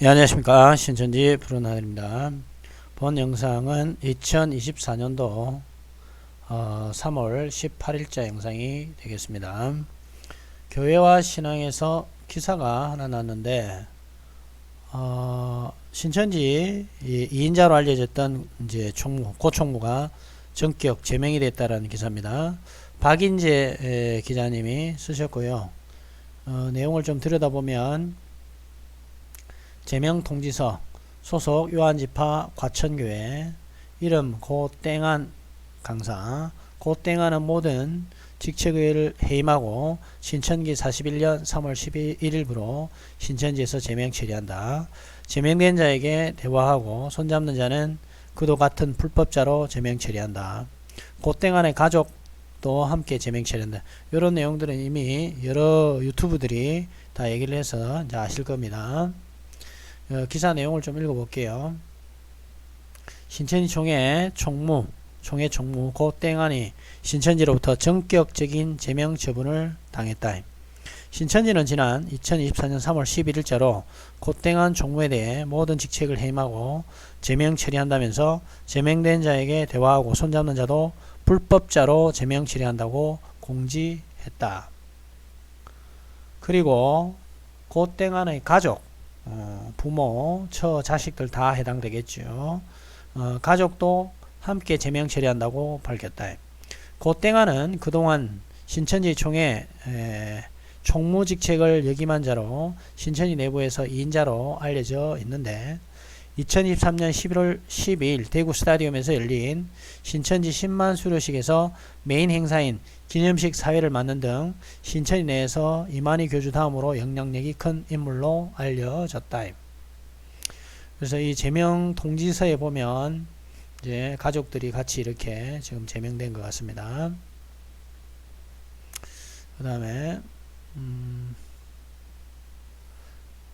예, 안녕하십니까. 신천지 푸른 하늘입니다. 본 영상은 2024년도 어, 3월 18일자 영상이 되겠습니다. 교회와 신앙에서 기사가 하나 났는데 어, 신천지 이 2인자로 알려졌던 이제 총무 고총무가 전격 제명이 됐다라는 기사입니다. 박인재 에, 기자님이 쓰셨고요. 어, 내용을 좀 들여다보면 제명 통지서 소속 요한지파 과천교회 이름 고땡한 강사 고땡한은 모든 직책을 해임하고 신천기 41년 3월 11일부로 신천지에서 제명 처리한다. 제명된 자에게 대화하고 손잡는 자는 그도 같은 불법자로 제명 처리한다. 고땡한의 가족도 함께 제명 처리한다. 이런 내용들은 이미 여러 유튜브들이 다 얘기를 해서 이제 아실 겁니다. 어, 기사 내용을 좀 읽어볼게요. 신천지 총회 총무, 총회 총무 고 땡안이 신천지로부터 전격적인 제명 처분을 당했다. 신천지는 지난 2024년 3월 11일자로 고땡안 총무에 대해 모든 직책을 해임하고 제명 처리한다면서 제명된 자에게 대화하고 손잡는 자도 불법자로 제명 처리한다고 공지했다. 그리고 고땡안의 가족, 어, 부모, 처, 자식들 다 해당되겠죠. 어, 가족도 함께 제명 처리한다고 밝혔다. 고땡아는 그동안 신천지 총회 에, 총무 직책을 역임한 자로 신천지 내부에서 2인자로 알려져 있는데 2023년 11월 12일 대구 스타디움에서 열린 신천지 10만 수료식에서 메인 행사인 기념식 사회를 맡는 등 신천지 내에서 이만희 교주 다음으로 영향력이 큰 인물로 알려졌다. 그래서 이 제명 통지서에 보면 이제 가족들이 같이 이렇게 지금 제명된 것 같습니다. 그 다음에 음,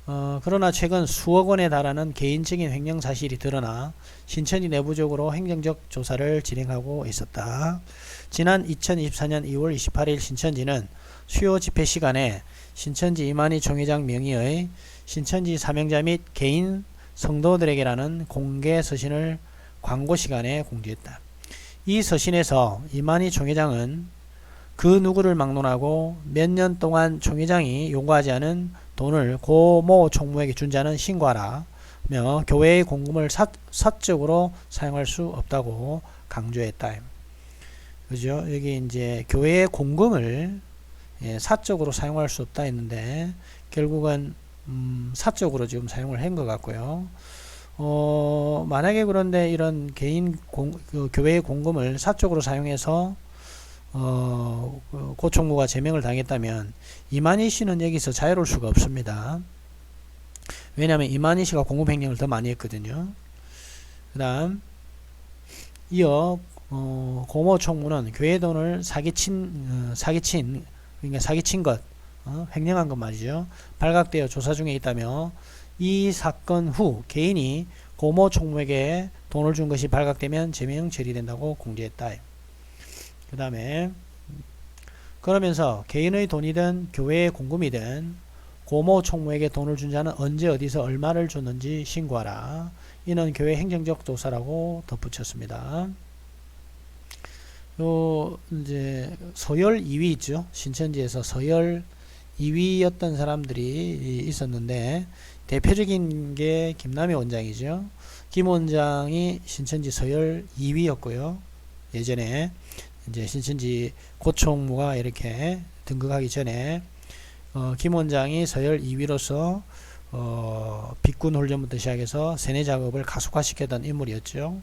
어, 그러나 최근 수억 원에 달하는 개인적인 횡령 사실이 드러나 신천지 내부적으로 행정적 조사를 진행하고 있었다. 지난 2024년 2월 28일 신천지는 수요 집회 시간에 신천지 이만희 총회장 명의의 신천지 사명자 및 개인 성도들에게라는 공개 서신을 광고 시간에 공지했다. 이 서신에서 이만희 총회장은 그 누구를 막론하고 몇 년 동안 총회장이 요구하지 않은 돈을 고모 총무에게 준 자는 신고하라. 며 교회의 공금을 사, 사적으로 사용할 수 없다고 강조했다. 그죠? 여기 이제 교회의 공금을 예, 사적으로 사용할 수 없다 했는데 결국은 음, 사적으로 지금 사용을 한 것 같고요. 어, 만약에 그런데 이런 개인 공, 그 교회의 공금을 사적으로 사용해서 어, 그 고총무가 제명을 당했다면 이만희 씨는 여기서 자유로울 수가 없습니다. 왜냐하면 이만희 씨가 공급 횡령을 더 많이 했거든요. 그 다음 이어 어, 고모 총무는 교회 돈을 사기친 어, 사기친 그러니까 사기친 것 어, 횡령한 것 말이죠. 발각되어 조사 중에 있다며 이 사건 후 개인이 고모 총무에게 돈을 준 것이 발각되면 제명 처리된다고 공지했다. 그 다음에 그러면서 개인의 돈이든 교회의 공금이든 고모 총무에게 돈을 준 자는 언제 어디서 얼마를 줬는지 신고하라. 이는 교회 행정적 조사라고 덧붙였습니다. 요 이제 서열 2위 있죠. 신천지에서 서열 2위였던 사람들이 있었는데 대표적인 게 김남희 원장이죠. 김 원장이 신천지 서열 2위였고요. 예전에 이제 신천지 고총무가 이렇게 등극하기 전에 어, 김 원장이 서열 2위로서 어, 빅군 훈련부터 시작해서 세뇌 작업을 가속화시켰던 인물이었죠.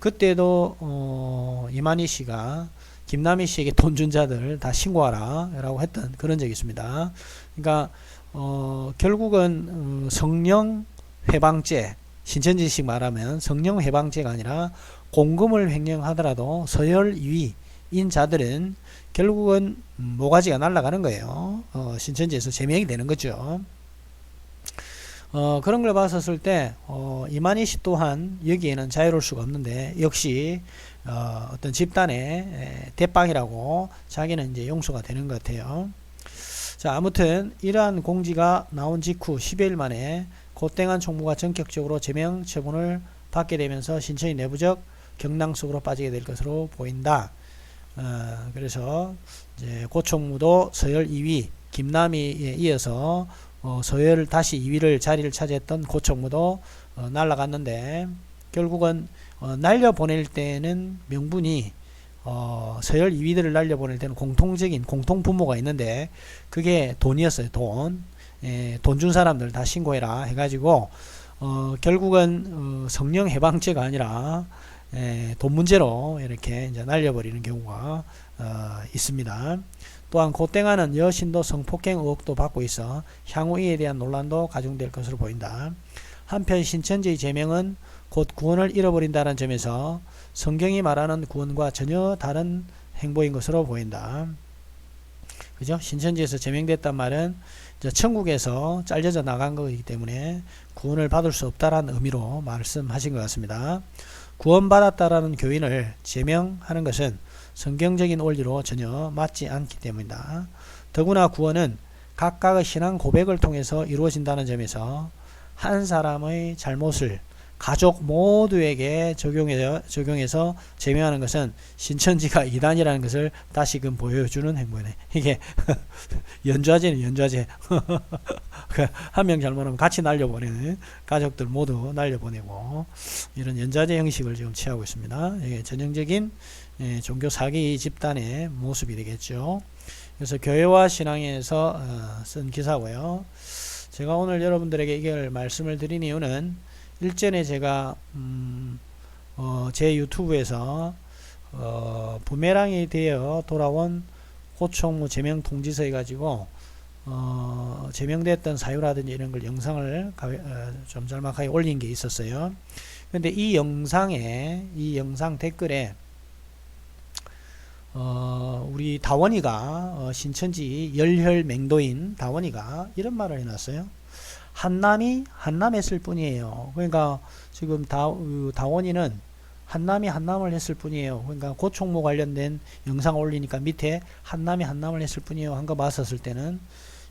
그때도 어, 이만희 씨가 김남희 씨에게 돈 준 자들 다 신고하라 라고 했던 그런 적이 있습니다. 그러니까 어, 결국은 어, 성령 회방죄 신천지식 말하면 성령 회방죄가 아니라 공금을 횡령하더라도 서열 2위 인 자들은 결국은 모가지가 날아가는 거예요. 어, 신천지에서 제명이 되는 거죠. 어, 그런 걸 봤었을 때 어, 이만희 씨 또한 여기에는 자유로울 수가 없는데 역시 어, 어떤 집단의 대빵이라고 자기는 이제 용서가 되는 것 같아요. 자 아무튼 이러한 공지가 나온 직후 10일 만에 고땡한 총무가 전격적으로 제명 처분을 받게 되면서 신천이 내부적 경랑 속으로 빠지게 될 것으로 보인다. 어, 그래서 이제 고총무도 서열 2위, 김남희에 이어서 어, 서열 다시 2위를 자리를 차지했던 고총무도 어, 날아갔는데 결국은 어, 날려 보낼 때는 명분이 어, 서열 2위들을 날려 보낼 때는 공통적인 공통 분모가 있는데 그게 돈이었어요. 돈. 예, 돈준 사람들 다 신고해라 해가지고 어, 결국은 어, 성령 해방죄가 아니라 예, 돈 문제로 이렇게 이제 날려버리는 경우가 어, 있습니다. 또한 고땡하는 여신도 성폭행 의혹도 받고 있어 향후 이에 대한 논란도 가중될 것으로 보인다. 한편 신천지의 제명은 곧 구원을 잃어버린다는 점에서 성경이 말하는 구원과 전혀 다른 행보인 것으로 보인다. 그죠? 신천지에서 제명됐단 말은 천국에서 잘려져 나간 거기 때문에 구원을 받을 수 없다라는 의미로 말씀하신 것 같습니다. 구원받았다라는 교인을 제명하는 것은 성경적인 원리로 전혀 맞지 않기 때문이다. 더구나 구원은 각각의 신앙 고백을 통해서 이루어진다는 점에서 한 사람의 잘못을 가족 모두에게 적용해서, 적용해서 제명하는 것은 신천지가 이단이라는 것을 다시금 보여주는 행보네. 이게 연좌제는 연좌제. 한 명 잘못하면 같이 날려보내는 가족들 모두 날려보내고 이런 연좌제 형식을 지금 취하고 있습니다. 이게 전형적인 예, 종교 사기 집단의 모습이 되겠죠. 그래서 교회와 신앙에서 어, 쓴 기사고요. 제가 오늘 여러분들에게 이걸 말씀을 드린 이유는 일전에 제가 음, 어, 제 유튜브에서 어, 부메랑이 되어 돌아온 고총무 제명 통지서에 가지고 어, 제명됐던 사유라든지 이런 걸 영상을 가, 어, 좀 짤막하게 올린 게 있었어요. 근데 이 영상에 이 영상 댓글에 어, 우리 다원이가 어, 신천지 열혈 맹도인 다원이가 이런 말을 해놨어요. 한남이 한남 했을 뿐이에요. 그러니까 지금 다, 그 다원이는 한남이 한남을 했을 뿐이에요. 그러니까 고총무 관련된 영상 올리니까 밑에 한남이 한남을 했을 뿐이에요. 한거 봤었을 때는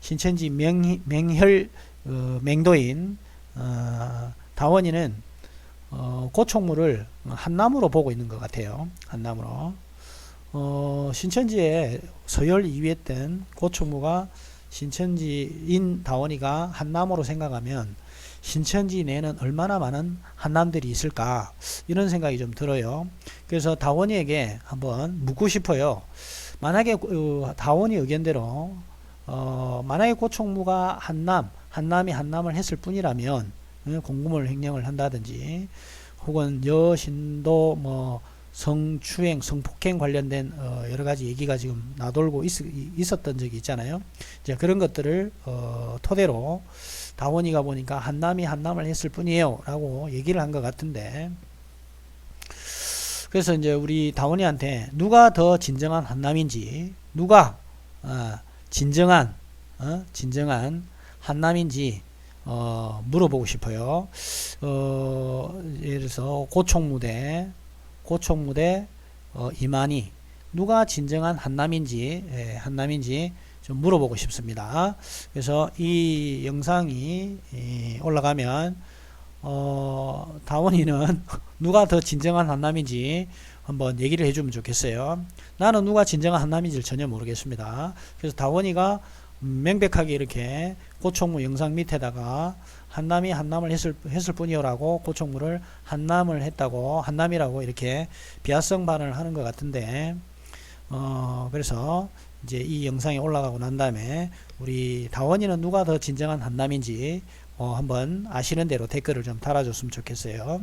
신천지 명, 맹혈 어, 맹도인 어, 다원이는 어, 고총무를 한남으로 보고 있는 것 같아요. 한남으로. 어, 신천지에 서열 2위 했던 고총무가 신천지인 다원이가 한남으로 생각하면 신천지 내에는 얼마나 많은 한남들이 있을까 이런 생각이 좀 들어요. 그래서 다원이에게 한번 묻고 싶어요. 만약에 어, 다원이 의견대로 어, 만약에 고총무가 한남 한남이 한남을 했을 뿐이라면 어, 공금을 횡령을 한다든지 혹은 여신도 뭐 성추행, 성폭행 관련된 어, 여러 가지 얘기가 지금 나돌고 있, 었던 적이 있잖아요. 이제 그런 것들을 어, 토대로 다원이가 보니까 한남이 한남을 했을 뿐이에요라고 얘기를 한 것 같은데 그래서 이제 우리 다원이한테 누가 더 진정한 한남인지 누가 어, 진정한 어, 진정한 한남인지 어, 물어보고 싶어요. 어, 예를 들어서 고총무대 고총무대 어, 이만희 누가 진정한 한남인지 예, 한남인지 좀 물어보고 싶습니다. 그래서 이 영상이 이 올라가면 어, 다원이는 누가 더 진정한 한남인지 한번 얘기를 해주면 좋겠어요. 나는 누가 진정한 한남인지를 전혀 모르겠습니다. 그래서 다원이가 명백하게 이렇게 고총무 영상 밑에다가 한남이 한남을 했을, 했을 뿐이요라고 고총무를 한남을 했다고 한남이라고 이렇게 비하성 반응을 하는 것 같은데 어 그래서 이제 이 영상이 올라가고 난 다음에 우리 다원이는 누가 더 진정한 한남인지 어 한번 아시는 대로 댓글을 좀 달아줬으면 좋겠어요.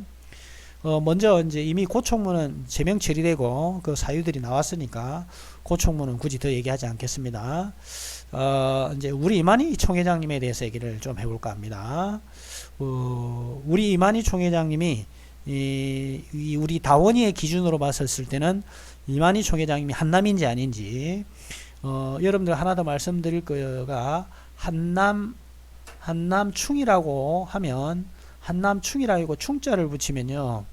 어 먼저 이제 이미 고총무는 제명 처리되고 그 사유들이 나왔으니까 고총무는 굳이 더 얘기하지 않겠습니다. 어, 이제 우리 이만희 총회장님에 대해서 얘기를 좀 해볼까 합니다. 어, 우리 이만희 총회장님이 이, 이 우리 다원이의 기준으로 봤었을 때는 이만희 총회장님이 한남인지 아닌지 어, 여러분들 하나 더 말씀드릴 거가 한남 한남충이라고 하면 한남충이라고 충자를 붙이면요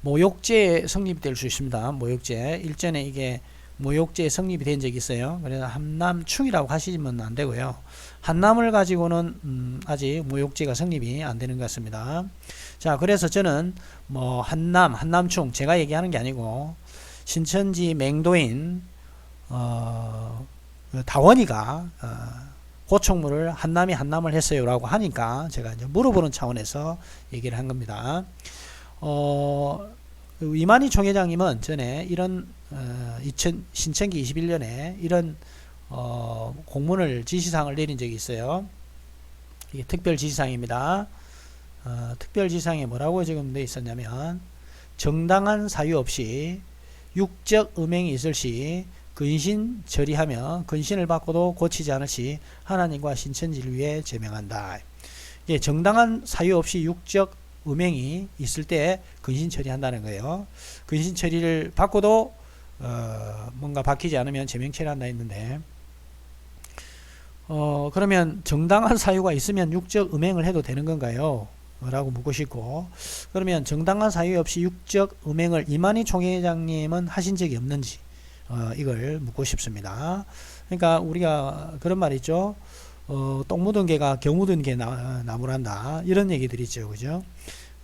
모욕죄 성립될 수 있습니다. 모욕죄 일전에 이게 모욕죄 성립이 된 적이 있어요. 그래서 한남충이라고 하시면 안 되고요. 한남을 가지고는 음, 아직 모욕죄가 성립이 안 되는 것 같습니다. 자, 그래서 저는 뭐 한남, 한남충 제가 얘기하는 게 아니고 신천지 맹도인 어, 그 다원이가 어, 고촉물을 한남이 한남을 했어요라고 하니까 제가 이제 물어보는 차원에서 얘기를 한 겁니다. 어, 그 이만희 총회장님은 전에 이런 어, 2000, 신천기 21년에 이런 어, 공문을 지시사항을 내린 적이 있어요. 이게 특별 지시사항입니다. 어, 특별 지시사항에 뭐라고 지금 돼 있었냐면 정당한 사유 없이 육적 음행이 있을 시 근신 처리하며 근신을 받고도 고치지 않을 시 하나님과 신천지를 위해 제명한다. 예, 정당한 사유 없이 육적 음행이 있을 때 근신 처리한다는 거예요. 근신 처리를 받고도 어, 뭔가 바뀌지 않으면 제명 처리한다 했는데 어, 그러면 정당한 사유가 있으면 육적 음행을 해도 되는 건가요? 라고 묻고 싶고 그러면 정당한 사유 없이 육적 음행을 이만희 총회장님은 하신 적이 없는지 어, 이걸 묻고 싶습니다. 그러니까 우리가 그런 말 있죠. 어, 똥 묻은 개가 겨 묻은 개 나, 나무란다 이런 얘기들 있죠, 그죠?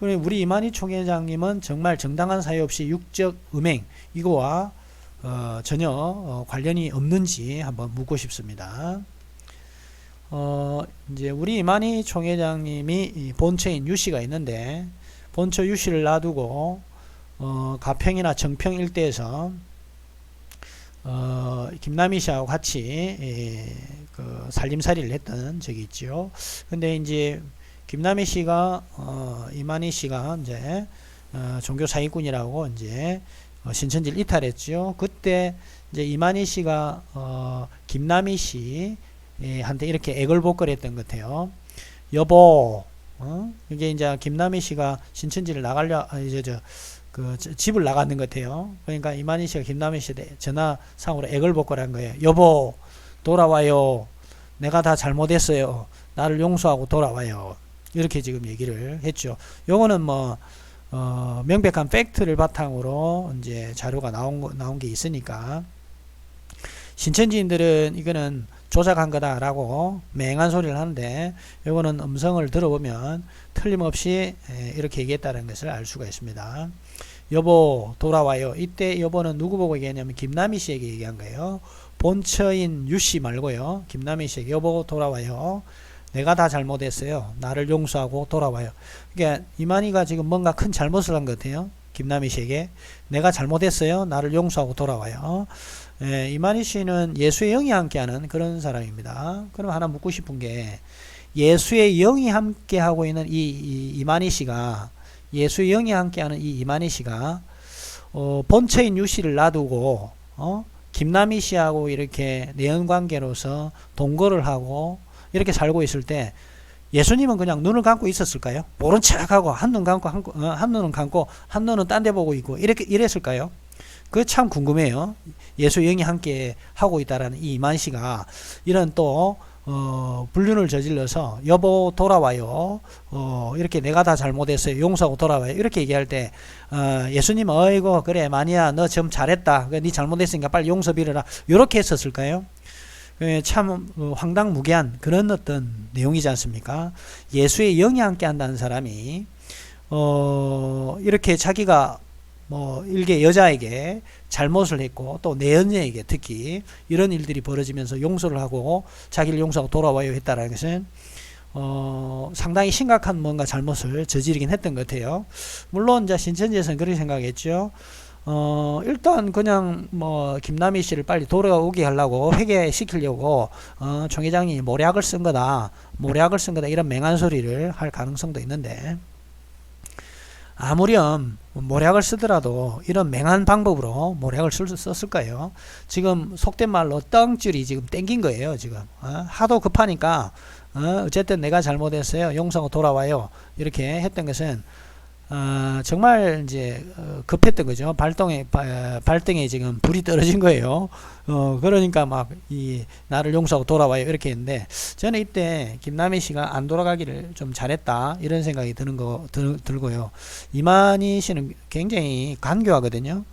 우리 이만희 총회장님은 정말 정당한 사유 없이 육적 음행 이거와 어, 전혀 어, 관련이 없는지 한번 묻고 싶습니다. 어, 이제 우리 이만희 총회장님이 이 본처인 유씨가 있는데 본처 유씨를 놔두고 어, 가평이나 정평 일대에서 어, 김남희 씨하고 같이 예, 그 살림살이를 했던 적이 있죠. 근데 이제 김남희 씨가 어, 이만희 씨가 이제 어, 종교 사기꾼이라고 이제 어, 신천지를 이탈했죠. 그때 이제 이만희 씨가 어, 김남희 씨 예, 한테 이렇게 애걸복걸했던 것 같아요. 여보, 어? 이게 이제 김남희 씨가 신천지를 나가려 아, 이제 저그 집을 나갔는 것 같아요. 그러니까 이만희 씨가 김남희 씨한테 전화상으로 애걸복걸한 거예요. 여보, 돌아와요. 내가 다 잘못했어요. 나를 용서하고 돌아와요. 이렇게 지금 얘기를 했죠. 요거는 뭐 어, 명백한 팩트를 바탕으로 이제 자료가 나온 거, 나온 게 있으니까 신천지인들은 이거는 조작한 거다라고 맹한 소리를 하는데 요거는 음성을 들어보면 틀림없이 에, 이렇게 얘기했다는 것을 알 수가 있습니다. 여보 돌아와요. 이때 여보는 누구 보고 얘기했냐면 김남희 씨에게 얘기한 거예요. 본처인 유 씨 말고요. 김남희 씨에게 여보 돌아와요. 내가 다 잘못했어요. 나를 용서하고 돌아와요. 그러니까 이만희가 지금 뭔가 큰 잘못을 한 것 같아요. 김남희 씨에게 내가 잘못했어요. 나를 용서하고 돌아와요. 예, 이만희 씨는 예수의 영이 함께하는 그런 사람입니다. 그럼 하나 묻고 싶은 게 예수의 영이 함께하고 있는 이, 이 이만희 씨가 예수의 영이 함께하는 이 이만희 씨가 어, 본처인 유 씨를 놔두고 어? 김남희 씨하고 이렇게 내연 관계로서 동거를 하고 이렇게 살고 있을 때 예수님은 그냥 눈을 감고 있었을까요? 모른 척하고 한 눈 감고 한, 어, 한 눈은 감고 한 눈은 딴 데 보고 있고 이렇게 이랬을까요? 그 참 궁금해요. 예수 영이 함께 하고 있다라는 이 이만 씨가 이런 또 어, 불륜을 저질러서 여보 돌아와요. 어, 이렇게 내가 다 잘못했어요. 용서하고 돌아와요. 이렇게 얘기할 때 어, 예수님 어이고 그래 마니아 너 좀 잘했다. 네 잘못했으니까 빨리 용서 빌어라. 이렇게 했었을까요? 예, 참 어, 황당무계한 그런 어떤 내용이지 않습니까? 예수의 영이 함께 한다는 사람이 어, 이렇게 자기가 뭐 일개 여자에게 잘못을 했고 또 내연녀에게 특히 이런 일들이 벌어지면서 용서를 하고 자기를 용서하고 돌아와요 했다라는 것은 어, 상당히 심각한 뭔가 잘못을 저지르긴 했던 것 같아요. 물론 이제 신천지에서는 그렇게 생각했죠. 어, 일단 그냥 뭐 김남희 씨를 빨리 돌아오게 하려고 회개시키려고 어, 총회장이 모략을 쓴 거다. 모략을 쓴 거다. 이런 맹한 소리를 할 가능성도 있는데 아무렴 모략을 쓰더라도 이런 맹한 방법으로 모략을 쓸, 썼을까요? 지금 속된 말로 떵줄이 지금 땡긴 거예요. 지금 어? 하도 급하니까 어, 어쨌든 내가 잘못했어요. 용서하고 돌아와요. 이렇게 했던 것은 어, 정말 이제 어, 급했던 거죠. 발동에 바, 발등에 지금 불이 떨어진 거예요. 어, 그러니까 막 이 나를 용서하고 돌아와요 이렇게 했는데 저는 이때 김남희 씨가 안 돌아가기를 좀 잘했다 이런 생각이 드는 거 들, 들고요. 이만희 씨는 굉장히 간교하거든요.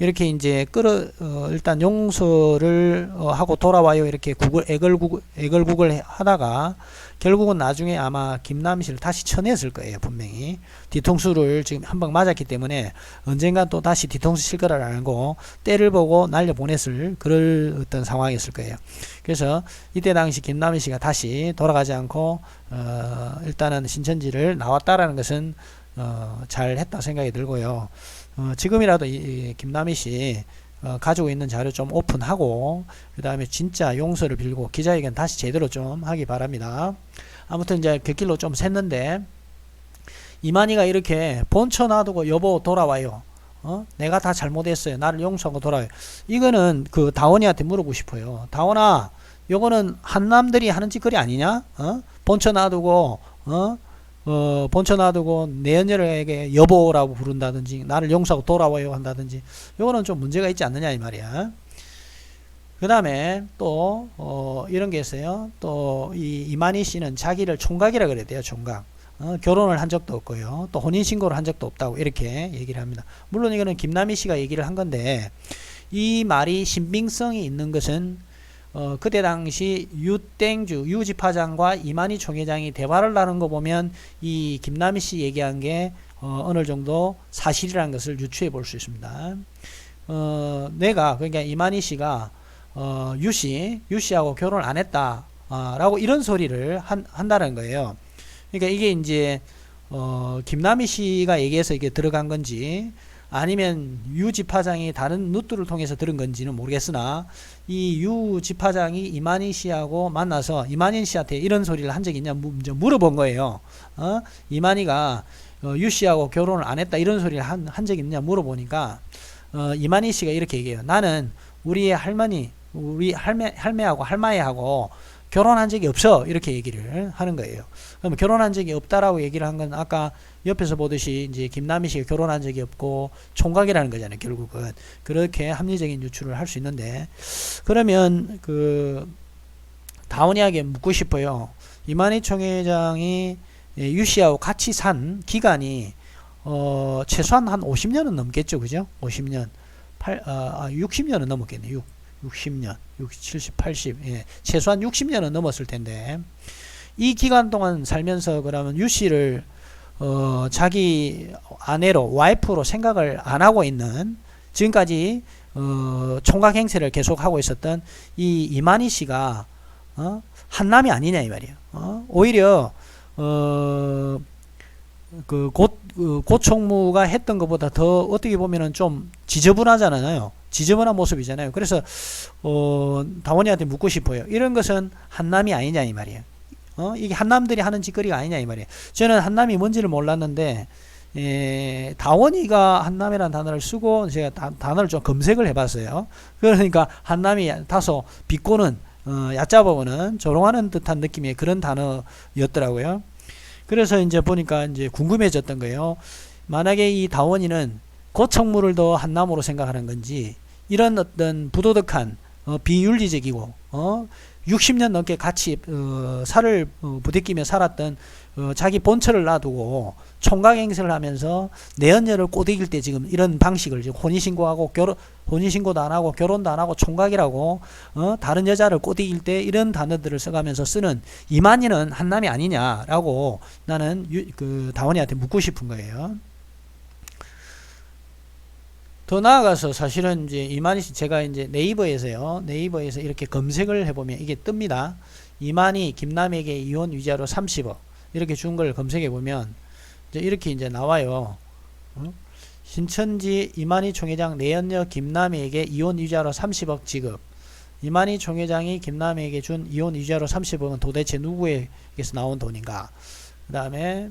이렇게 이제 끌어 어, 일단 용서를 어, 하고 돌아와요. 이렇게 구글 애걸구글 애걸구글 하다가 결국은 나중에 아마 씨를 다시 쳐냈을 거예요 분명히. 뒤통수를 지금 한 방 맞았기 때문에 언젠가 또 다시 뒤통수 칠 거를 알고 때를 보고 날려 보냈을 그럴 어떤 상황이었을 거예요. 그래서 이때 당시 김남희 씨가 다시 돌아가지 않고 어, 일단은 신천지를 나왔다라는 것은 어, 잘 했다 생각이 들고요 어, 지금이라도 이, 이 김남희 씨 어, 가지고 있는 자료 좀 오픈하고 그 다음에 진짜 용서를 빌고 기자회견 다시 제대로 좀 하기 바랍니다. 아무튼 이제 곁길로 좀 샜는데 이만희가 이렇게 본처 놔두고 여보 돌아와요. 어? 내가 다 잘못했어요. 나를 용서하고 돌아와요. 이거는 그 다원이한테 물어보고 싶어요. 다원아, 요거는 한남들이 하는 짓거리 아니냐? 어? 본처 놔두고 어? 어, 본처 놔두고 내연녀에게 여보라고 부른다든지 나를 용서하고 돌아와요 한다든지 요거는 좀 문제가 있지 않느냐 이 말이야. 그 다음에 또 어, 이런 게 있어요. 또 이 이만희 씨는 자기를 총각이라 그래야 돼요. 총각. 어, 결혼을 한 적도 없고요. 또 혼인 신고를 한 적도 없다고 이렇게 얘기를 합니다. 물론 이거는 김남희 씨가 얘기를 한 건데 이 말이 신빙성이 있는 것은 어, 그때 당시 유땡주 유지파장과 이만희 총회장이 대화를 나눈 거 보면 이 김남희 씨 얘기한 게 어, 어느 정도 사실이라는 것을 유추해 볼 수 있습니다. 어, 내가 그러니까 이만희 씨가 어, 유씨 유씨하고 결혼 안 했다. 아, 라고 이런 소리를 한, 한다는 거예요. 그러니까 이게 이제 어, 김남희 씨가 얘기해서 이게 들어간 건지 아니면 유 지파장이 다른 누트를 통해서 들은 건지는 모르겠으나 이 유 지파장이 이만희 씨하고 만나서 이만희 씨한테 이런 소리를 한 적이 있냐 물어본 거예요. 어? 이만희가 어, 유 씨하고 결혼을 안 했다 이런 소리를 한, 한 적이 있냐 물어보니까 어, 이만희 씨가 이렇게 얘기해요. 나는 우리 할머니, 우리 할매, 할매하고 할마이하고 결혼한 적이 없어 이렇게 얘기를 하는 거예요. 그럼 결혼한 적이 없다라고 얘기를 한 건 아까 옆에서 보듯이 이제 김남희 씨가 결혼한 적이 없고 총각이라는 거잖아요. 결국은 그렇게 합리적인 유추를 할 수 있는데 그러면 그 다원이에게 묻고 싶어요. 이만희 총회장이 예, 유 씨하고 같이 산 기간이 어 최소한 한 50년은 넘겠죠, 그죠? 50년, 8, 아, 60년은 넘었겠네. 6, 60년, 60, 70, 80, 예, 최소한 60년은 넘었을 텐데 이 기간 동안 살면서 그러면 유 씨를 어, 자기 아내로 와이프로 생각을 안 하고 있는 지금까지 어, 총각 행세를 계속 하고 있었던 이 이만희 씨가 어, 한남이 아니냐 이 말이에요. 어? 오히려 어, 그 고, 그 고총무가 했던 것보다 더 어떻게 보면은 좀 지저분하잖아요. 지저분한 모습이잖아요. 그래서 어, 다원이한테 묻고 싶어요. 이런 것은 한남이 아니냐 이 말이에요. 어? 이게 한남들이 하는 짓거리가 아니냐 이 말이에요. 저는 한남이 뭔지를 몰랐는데 에, 다원이가 한남이라는 단어를 쓰고 제가 다, 단어를 좀 검색을 해봤어요. 그러니까 한남이 다소 비꼬는 어, 얕잡아보는 조롱하는 듯한 느낌의 그런 단어였더라고요. 그래서 이제 보니까 이제 궁금해졌던 거예요. 만약에 이 다원이는 고청물을 더 한남으로 생각하는 건지 이런 어떤 부도덕한 어, 비윤리적이고 어, 60년 넘게 같이 어, 살을 어, 부대끼며 살았던 어, 자기 본처를 놔두고 총각 행세를 하면서 내연녀를 꼬드길 때 지금 이런 방식을 지금 혼인신고하고 결혼 혼인신고도 안 하고 결혼도 안 하고 총각이라고 어, 다른 여자를 꼬드길 때 이런 단어들을 써가면서 쓰는 이만희는 한남이 아니냐라고 나는 유, 그 다원이한테 묻고 싶은 거예요. 더 나아가서 사실은 이제 이만희 씨 제가 이제 네이버에서요 네이버에서 이렇게 검색을 해보면 이게 뜹니다. 이만희 김남에게 이혼 위자료 30억 이렇게 준 걸 검색해 보면 이제 이렇게 이제 나와요. 어? 신천지 이만희 총회장 내연녀 김남에게 이혼 위자료 30억 지급. 이만희 총회장이 김남에게 준 이혼 위자료 30억은 도대체 누구에게서 나온 돈인가? 그 다음에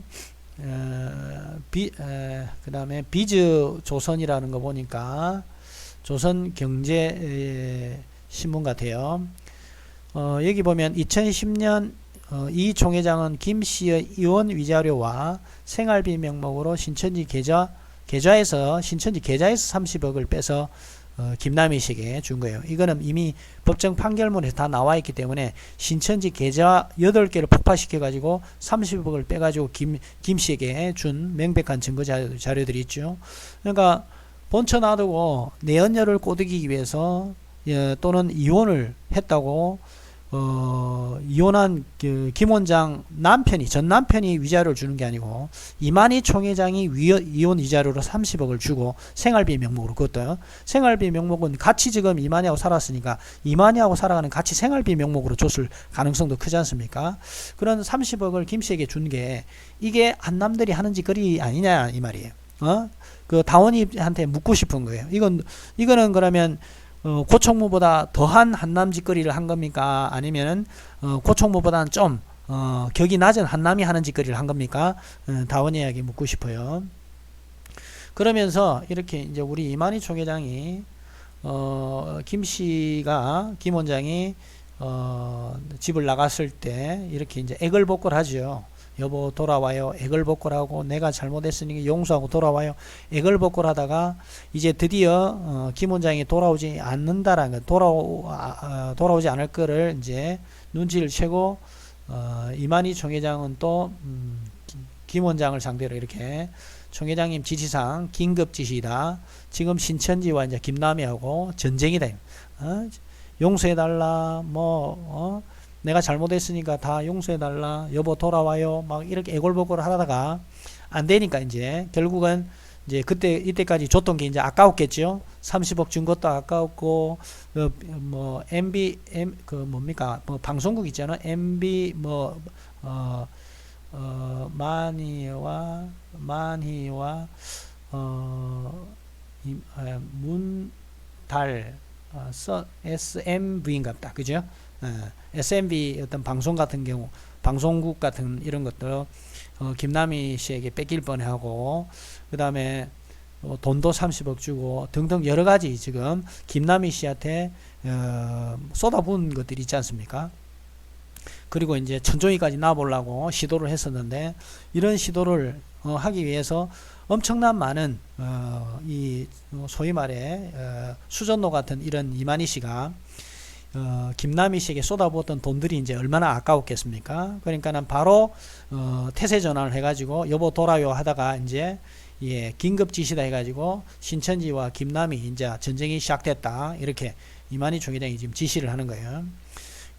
어, 그 다음에 비즈 조선이라는 거 보니까 조선 경제 에, 신문 같아요. 어, 여기 보면 2010년 어, 이 총회장은 김 씨의 이혼 위자료와 생활비 명목으로 신천지 계좌 계좌에서 신천지 계좌에서 30억을 빼서 어, 김남희 씨에게 준 거예요. 이거는 이미 법정 판결문에서 다 나와 있기 때문에 신천지 계좌 8개를 폭파시켜 가지고 30억을 빼 가지고 김, 김 씨에게 준 명백한 증거 자료, 자료들이 있죠. 그러니까 본처 놔두고 내연녀를 꼬드기기 위해서 예, 또는 이혼을 했다고 어, 이혼한 그 김 원장 남편이 전 남편이 위자료를 주는 게 아니고 이만희 총회장이 위, 이혼 위자료로 30억을 주고 생활비 명목으로 그것도요. 생활비 명목은 같이 지금 이만희하고 살았으니까 이만희하고 살아가는 같이 생활비 명목으로 줬을 가능성도 크지 않습니까? 그런 30억을 김 씨에게 준 게 이게 한남들이 하는 짓거리 아니냐 이 말이에요. 어? 그 다원이한테 묻고 싶은 거예요. 이건 이거는 그러면 어, 고총무보다 더한 한남 짓거리를 한 겁니까? 아니면 어, 고총무보다는 좀 어, 격이 낮은 한남이 하는 짓거리를 한 겁니까? 어, 다원이에게 묻고 싶어요. 그러면서 이렇게 이제 우리 이만희 총회장이 어, 김 씨가 김 원장이 어, 집을 나갔을 때 이렇게 이제 애걸복걸 하죠. 여보 돌아와요. 애걸복걸하고 내가 잘못했으니 용서하고 돌아와요. 애걸복걸 하다가 이제 드디어 어, 김 원장이 돌아오지 않는다라는 거, 돌아오, 아, 아, 돌아오지 않을 거를 이제 눈치를 채고 어, 이만희 총회장은 또 음, 김 원장을 상대로 이렇게 총회장님 지시상 긴급 지시다. 지금 신천지와 이제 김남희하고 전쟁이다. 어? 용서해달라. 뭐 어? 내가 잘못했으니까 다 용서해달라. 여보 돌아와요. 막 이렇게 애골복골 하다가 안 되니까 이제 결국은 이제 그때 이때까지 줬던 게 이제 아까웠겠죠. 30억 준 것도 아까웠고 그뭐 MB M 그 뭡니까 뭐 방송국 있잖아. MB 뭐 어, 어 만희와 만희와 어 이, 아, 문달 어, 서 SMV인갑다. 그죠? 어, SMB 어떤 방송 같은 경우 방송국 같은 이런 것도 어, 김남희 씨에게 뺏길 뻔하고 그 다음에 어, 돈도 30억 주고 등등 여러 가지 지금 김남희 씨한테 어, 쏟아부은 것들이 있지 않습니까? 그리고 이제 천종이까지 놔보려고 시도를 했었는데 이런 시도를 어, 하기 위해서 엄청난 많은 어, 이 소위 말해 어, 수전노 같은 이런 이만희 씨가 어, 김남희 씨에게 쏟아부었던 돈들이 이제 얼마나 아까웠겠습니까? 그러니까는 바로 어, 태세 전환을 해가지고 여보 돌아요 하다가 이제 예, 긴급 지시다 해가지고 신천지와 김남희 이제 전쟁이 시작됐다 이렇게 이만희 총회장이 지금 지시를 하는 거예요.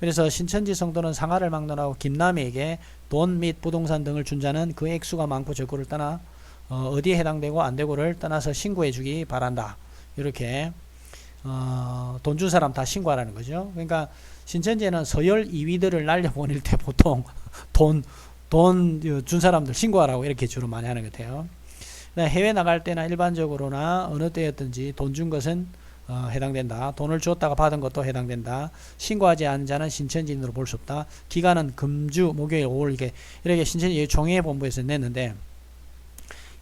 그래서 신천지 성도는 상하를 막론하고 김남희에게 돈 및 부동산 등을 준 자는 그 액수가 많고 적고를 떠나 어, 디에 해당되고 안 되고를 떠나서 신고해 주기 바란다. 이렇게 어, 돈 준 사람 다 신고하라는 거죠. 그러니까 신천지에는 서열 2위들을 날려보낼 때 보통 돈 돈 준 사람들 신고하라고 이렇게 주로 많이 하는 것 같아요. 해외 나갈 때나 일반적으로나 어느 때였든지 돈 준 것은 어, 해당된다. 돈을 주었다가 받은 것도 해당된다. 신고하지 않은 자는 신천지인으로 볼 수 없다. 기간은 금주 목요일 5월 이게 이렇게 신천지 종회 본부에서 냈는데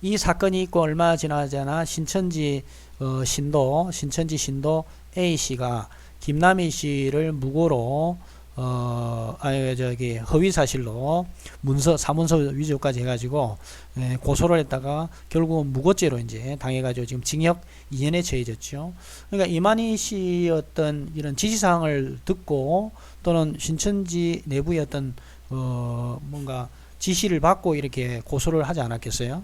이 사건이 있고 얼마 지나지 않아 신천지 어, 신도 신천지 신도 A 씨가 김남희 씨를 무고로 어, 아니, 저기, 허위 사실로 문서, 사문서 위조까지 해가지고, 예, 고소를 했다가, 결국은 무고죄로 이제 당해가지고 지금 징역 2년에 처해졌죠. 그러니까 이만희 씨 어떤 이런 지시사항을 듣고, 또는 신천지 내부의 어떤, 어, 뭔가 지시를 받고 이렇게 고소를 하지 않았겠어요?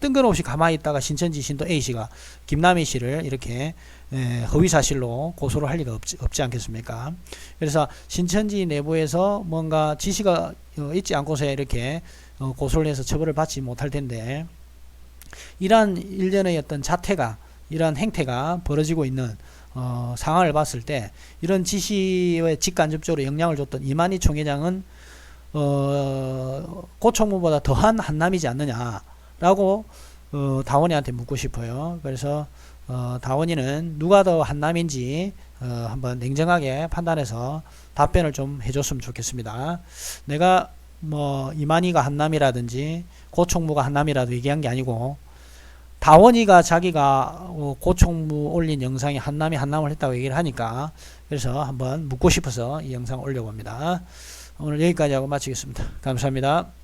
뜬금없이 가만히 있다가 신천지 신도 A씨가 김남희 씨를 이렇게 에, 허위 사실로 고소를 할 리가 없지, 없지 않겠습니까? 그래서 신천지 내부에서 뭔가 지시가 어, 있지 않고서 이렇게 어, 고소를 해서 처벌을 받지 못할 텐데 이러한 일련의 어떤 자태가 이러한 행태가 벌어지고 있는 어, 상황을 봤을 때 이런 지시에 직간접적으로 영향을 줬던 이만희 총회장은 어, 고총무보다 더한 한남이지 않느냐 라고 어, 다원이한테 묻고 싶어요. 그래서 어, 다원이는 누가 더 한남인지 어, 한번 냉정하게 판단해서 답변을 좀 해줬으면 좋겠습니다. 내가 뭐 이만희가 한남이라든지 고총무가 한남이라도 얘기한 게 아니고 다원이가 자기가 어, 고총무 올린 영상이 한남이 한남을 했다고 얘기를 하니까 그래서 한번 묻고 싶어서 이 영상 올려봅니다. 오늘 여기까지 하고 마치겠습니다. 감사합니다.